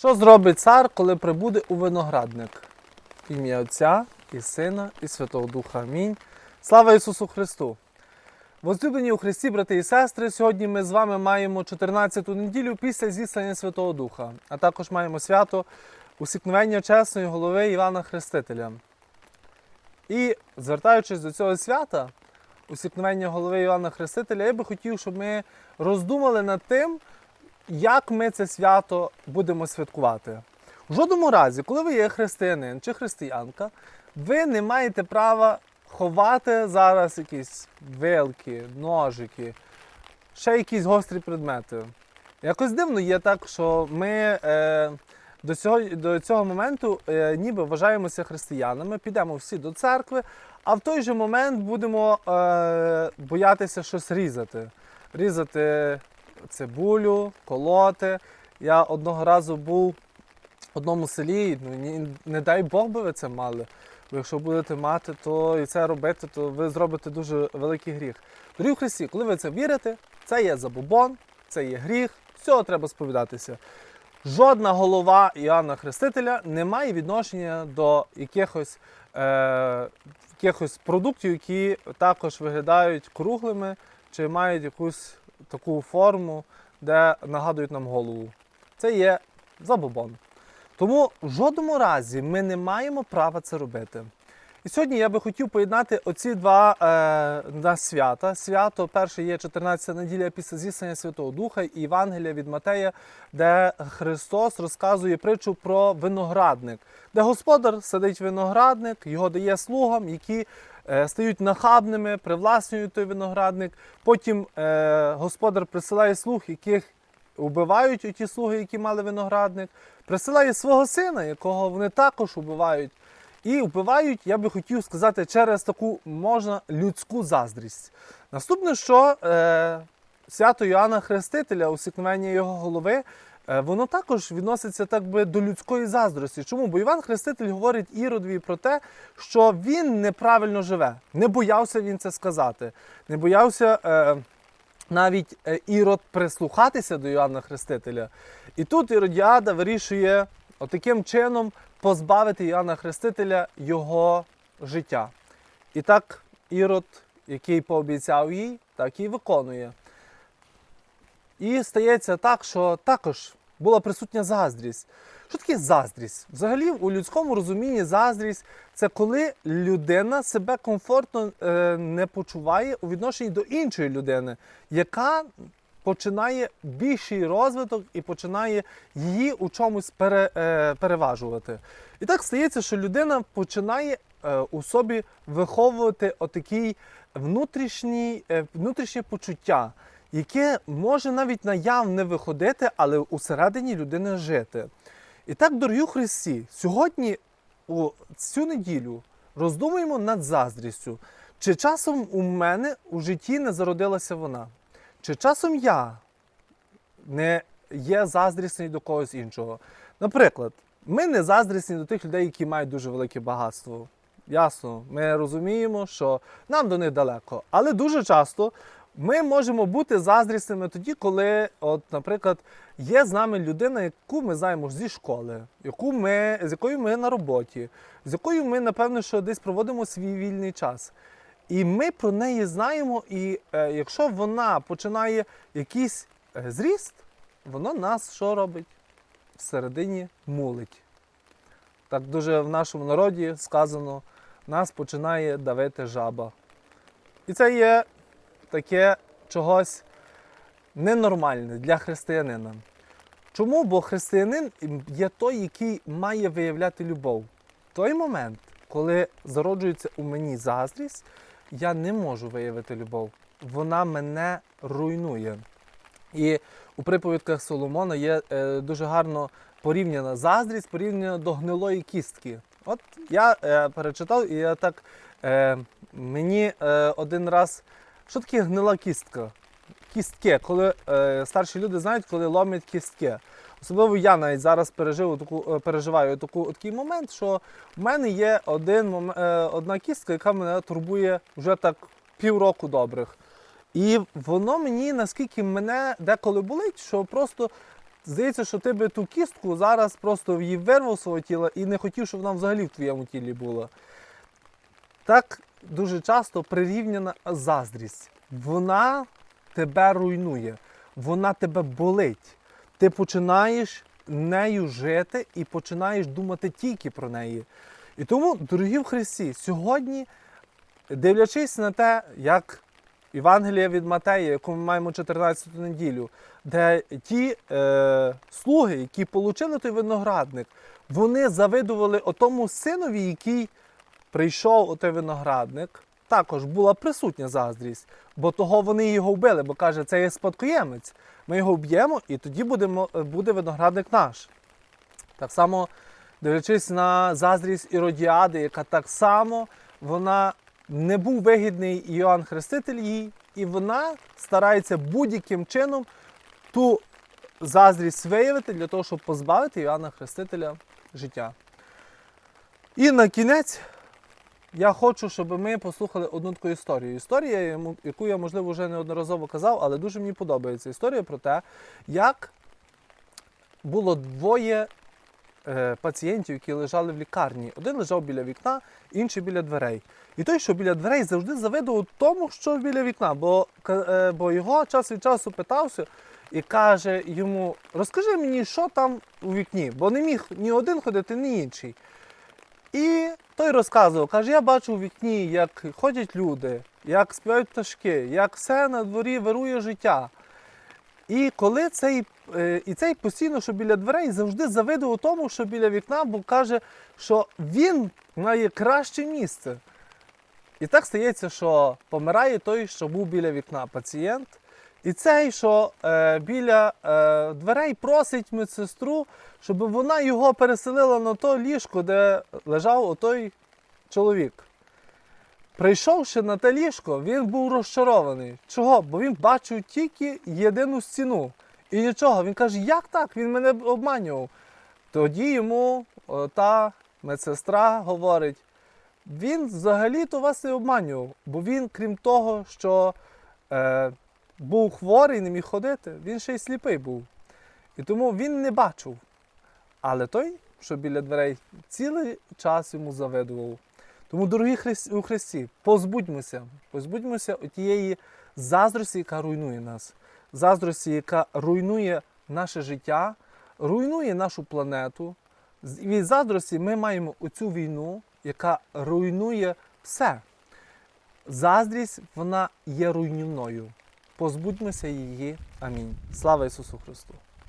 Що зробить цар, коли прибуде у виноградник? В ім'я Отця і Сина, і Святого Духа. Амінь. Слава Ісусу Христу! Возлюблені у Христі, брати і сестри, сьогодні ми з вами маємо 14-ту неділю після зіслання Святого Духа, а також маємо свято усікновення чесної голови Івана Хрестителя. І звертаючись до цього свята, усікновення голови Івана Хрестителя, я би хотів, щоб ми роздумали над тим, як ми це свято будемо святкувати. У жодному разі, коли ви є християнин чи християнка, ви не маєте права ховати зараз якісь вилки, ножики, ще якісь гострі предмети. Якось дивно є так, що ми е, до, цього, до цього моменту е, ніби вважаємося християнами, підемо всі до церкви, а в той же момент будемо е, боятися щось різати. Різати цибулю, колоти. Я одного разу був в одному селі, ну не дай Бог би ви це мали. Бо якщо будете мати, то і це робити, то ви зробите дуже великий гріх. Дорогі Христі, коли ви це вірите, це є забобон, це є гріх, з цього треба сповідатися. Жодна голова Іоанна Хрестителя не має відношення до якихось, е, якихось продуктів, які також виглядають круглими чи мають якусь таку форму, де нагадують нам голову. Це є забобон. Тому в жодному разі ми не маємо права це робити. І сьогодні я би хотів поєднати оці два е, на свята. Свято перше є 14 неділя після зіснення Святого Духа і Євангелія від Матея, де Христос розказує притчу про виноградник, де господар садить виноградник, його дає слугам, які е, стають нахабними, привласнюють той виноградник. Потім е, господар присилає слуг, яких убивають ті слуги, які мали виноградник, присилає свого сина, якого вони також убивають. І вбивають, я би хотів сказати, через таку можна людську заздрість. Наступне, що е, свято Йоанна Хрестителя, усікновення його голови, е, воно також відноситься так би до людської заздрості. Чому? Бо Іван Хреститель говорить Іродові про те, що він неправильно живе. Не боявся він це сказати. Не боявся. Е, навіть е, Ірод прислухатися до Іоанна Хрестителя. І тут Іродіада вирішує отаким чином позбавити Іоанна Хрестителя його життя. І так Ірод, який пообіцяв їй, так і виконує. І стається так, що також була присутня заздрість. Що таке заздрість? Взагалі, у людському розумінні заздрість це коли людина себе комфортно е, не почуває у відношенні до іншої людини, яка починає більший розвиток і починає її у чомусь пере, е, переважувати. І так стається, що людина починає е, у собі виховувати отакий внутрішній, е, внутрішнє почуття, яке може навіть наяв не виходити, але усередині людини жити. І так, дорогі Христі, сьогодні у цю неділю роздумуємо над заздрістю. Чи часом у мене у житті не зародилася вона? Чи часом я не є заздрісний до когось іншого? Наприклад, ми не заздрісні до тих людей, які мають дуже велике багатство. Ясно, ми розуміємо, що нам до них далеко. Але дуже часто ми можемо бути заздрісними тоді, коли, от, наприклад, є з нами людина, яку ми знаємо зі школи, яку ми, з якою ми на роботі, з якою ми, напевно, що десь проводимо свій вільний час. І ми про неї знаємо, і е, якщо вона починає якийсь е, зріст, воно нас що робить? Всередині мулить. Так дуже в нашому народі сказано, нас починає давити жаба. І це є таке чогось ненормальне для християнина. Чому? Бо християнин є той, який має виявляти любов. В той момент, коли зароджується у мені заздрість, я не можу виявити любов. Вона мене руйнує. І у приповідках Соломона є е, дуже гарно порівняна заздрість, порівняна до гнилої кістки. От я е, перечитав, і я так е, мені е, один раз. Що таке гнила кістка? Кістки, коли е, старші люди знають, коли ломять кістки. Особливо я навіть зараз пережив таку, е, переживаю таку, такий момент, що в мене є один, е, одна кістка, яка мене турбує вже так півроку добрих. І воно мені наскільки мене деколи болить, що просто здається, що ти би ту кістку зараз просто її вирвав свого тіла і не хотів, щоб вона взагалі в твоєму тілі була. Так дуже часто прирівняна заздрість. Вона тебе руйнує, вона тебе болить. Ти починаєш нею жити і починаєш думати тільки про неї. І тому, дорогі в Христі, сьогодні, дивлячись на те, як Євангелія від Матея, яку ми маємо 14 неділю, де ті е, слуги, які отримали той виноградник, вони завидували отому синові, який прийшов у той виноградник, також була присутня заздрість, бо того вони його вбили, бо каже, це є спадкоємець. Ми його вб'ємо, і тоді будемо, буде виноградник наш. Так само, дивлячись на заздрість Іродіади, яка так само вона не був вигідний Іоанн Хреститель їй, і вона старається будь-яким чином ту заздрість виявити для того, щоб позбавити Іоанна Хрестителя життя. І на кінець я хочу, щоб ми послухали одну таку історію. Історія, яку я, можливо, вже неодноразово казав, але дуже мені подобається. Історія про те, як було двоє е, пацієнтів, які лежали в лікарні. Один лежав біля вікна, інший біля дверей. І той, що біля дверей, завжди завидував тому, що біля вікна, бо, е, бо його час від часу питався і каже йому: розкажи мені, що там у вікні, бо не міг ні один ходити, ні інший. І той розказував, каже, я бачу у вікні, як ходять люди, як співають пташки, як все на дворі вирує життя. І коли цей, е, і цей постійно, що біля дверей, завжди завидував тому, що біля вікна, бо каже, що він має краще місце. І так стається, що помирає той, що був біля вікна, пацієнт. І цей, що е, біля е, дверей просить медсестру, щоб вона його переселила на то ліжко, де лежав отой чоловік. Прийшовши на те ліжко, він був розчарований. Чого? Бо він бачив тільки єдину стіну. І нічого. Він каже, як так? Він мене обманював. Тоді йому о, та медсестра говорить: він взагалі-то вас не обманював, бо він, крім того, що е, був хворий, не міг ходити, він ще й сліпий був. І тому він не бачив. Але той, що біля дверей, цілий час йому завидував. Тому, дорогі у Христі, позбудьмося, позбудьмося тієї заздрості, яка руйнує нас, заздрості, яка руйнує наше життя, руйнує нашу планету. Від заздрості ми маємо оцю війну, яка руйнує все. Заздрість, вона є руйнівною. Позбудьмося її. Амінь. Слава Ісусу Христу!